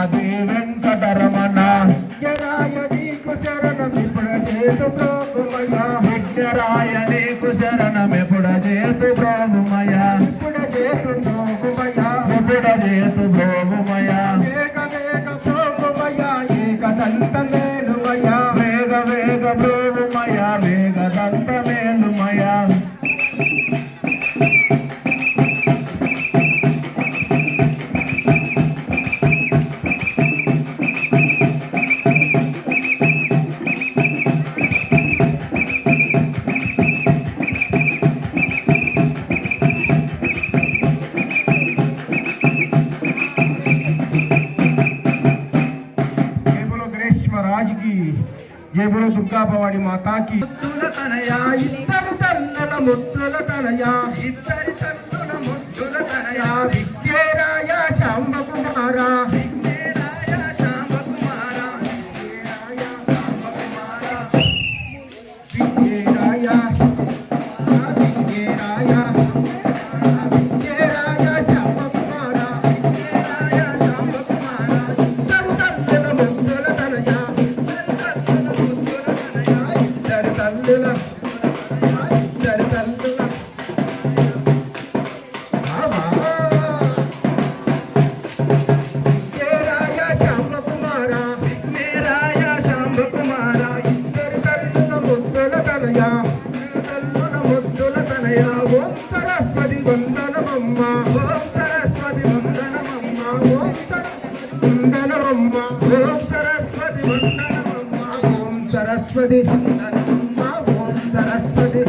ఆది వెంకటరమణ నీకు శరణమిపుడ చేతు ప్రోగుమయ విద్యరాయ నీకు శరణమిపుడ చేతు ప్రోగుమయ ఇప్పుడ చేతు ప్రోగుమయ ఇప్పుడ చేతు ప్రోగుమయ వేగ వేగ ప్రోగుమయ ఏక దంత మేలుమయ వేగ వేగ ప్రోగుమయ వేగ విశ్వరాజ్కి జయ గురు దుర్గాభవాని మాతాకి. ముత్తుల తనయా ఇద్దరు తన్నల ముత్తుల తనయా ఇద్దరు జయ ఓం సరస్వతి వందనమమ్మ ఓం సరస్వతి వందనమమ్మ ఓం సరస్వతి ఓం సరస్వతి వందనమమ్మ ఓం సరస్వతి ఓం సరస్వతి